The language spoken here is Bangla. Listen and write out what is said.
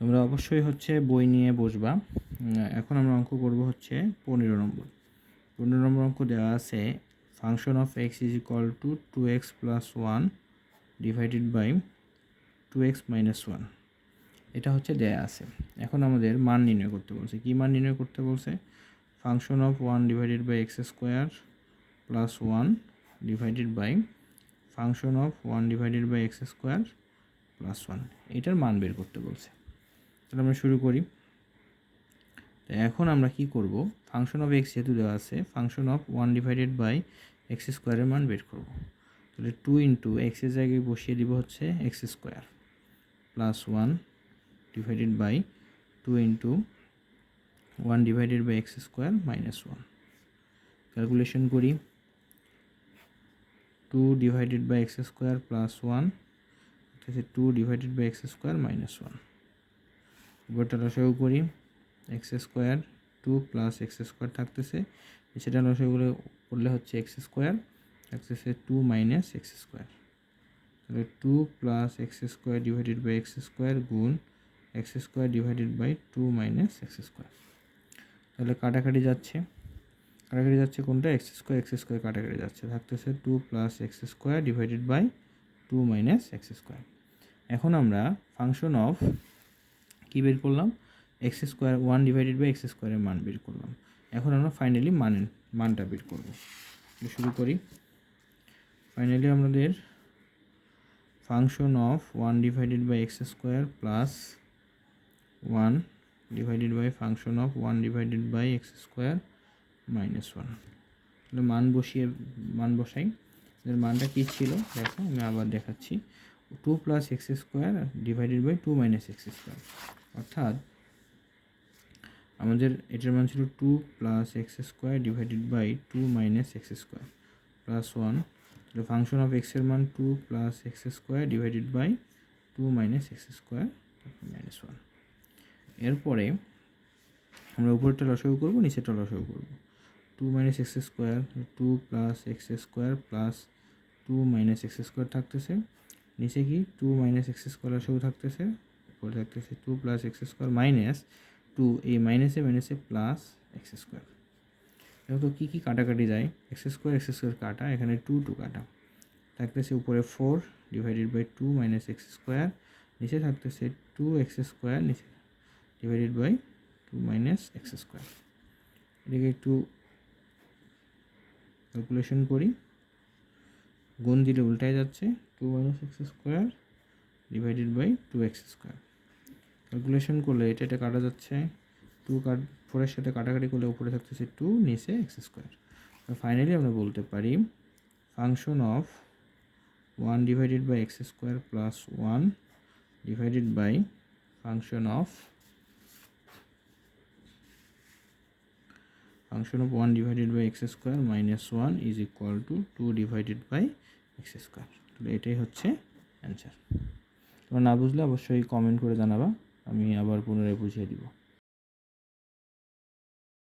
তোমরা অবশ্যই হচ্ছে বই নিয়ে বসবা। এখন আমরা অঙ্ক করব হচ্ছে পনেরো নম্বর। পনেরো নম্বর অঙ্ক দেওয়া আছে function of x is equal to two x plus one divided by two x minus one এটা হচ্ছে দেয়া আছে। এখন আমাদের মান নির্ণয় করতে বলছে। কী মান নির্ণয় করতে বলছে? Function of one divided by x square plus one divided by function of one divided by x square plus one এটার মান বের করতে বলছে। তাহলে আমরা শুরু করি। তো এখন আমরা কি করব? ফাংশন অফ এক্স যেহেতু দেওয়া আছে function of one divided by x স্কোয়ারের মান বের করব। তাহলে টু ইন্টু এক্সের জায়গায় বসিয়ে দিব হচ্ছে x square plus one divided by two into one divided by x square minus one calculation করি। Two divided by x square plus one two divided by x square minus one উপরটা লসাগু করি। X square two plus x square থাকতেছে। সেটা লসাগুলো করলে হচ্ছে এক্স স্কোয়ার। থাকতেছে টু মাইনাস এক্স স্কোয়ার। তাহলে two plus x square divided by x square গুণ x square divided by two minus x square. তাহলে কাটাকাটি যাচ্ছে। কাটাকাটি যাচ্ছে কোনটা? এক্স স্কোয়ার এক্স স্কোয়ার কাটাকাটি যাচ্ছে। থাকতেছে two plus x square divided by two minus x square. এখন আমরা ফাংশন অফ কী বের করলাম? X square one divided by x স্কোয়ারের মান বের করলাম। এখন আমরা ফাইনালি মানের, মানটা বের করব। শুরু করি। ফাইনালি আমাদের function of one divided by x square plus one divided by function of one divided by x square minus one মান বসিয়ে, মান বসাই। এর মানটা কী ছিল? দেখো, আমি আবার দেখাচ্ছি। Two plus x square divided by two minus x square অর্থাৎ আমাদের এটার মান ছিল two plus x square divided by two minus x square plus one function of এক্সের মান two plus x square divided by two minus x square minus one এরপরে আমরা উপরেরটা লসাগু করব, নিচেরটা লসাগু করব। Two minus x square two plus x square plus two minus x square থাকতেছে। নিচে কি টু মাইনাস এক্স স্কোয়ার লসাগু থাকতেছে, উপরে থাকতেছে two plus x square minus two এই মাইনাসে মাইনাসে প্লাস এক্স স্কোয়ার তো কী কী কাটাকাটি যায় এক্স স্কোয়ার এক্স স্কোয়ার কাটা, এখানে টু টু কাটা। থাকতেছে উপরে four divided by two minus x square নিচে থাকতেছে টু এক্স স্কোয়ার নিচে divided by two minus x square এটাকে একটু ক্যালকুলেশন করি। গুণ দিলে উল্টায় যাচ্ছে two minus x square divided by two x square calculation করলে এটা এটা কাটা যাচ্ছে টু কাট ফোরের সাথে কাটাকাটি করলে উপরে থাকতেছে টু নিচে এক্স স্কোয়ার ফাইনালি আমরা বলতে পারি function of one divided by x square plus one divided by function of function of one divided by x square minus one is equal to two divided by x square. তাহলে এটাই হচ্ছে অ্যান্সার। তোমরা না বুঝলে অবশ্যই কমেন্ট করে জানাবা, আমি আবার পুনরায় বুঝিয়ে দিব।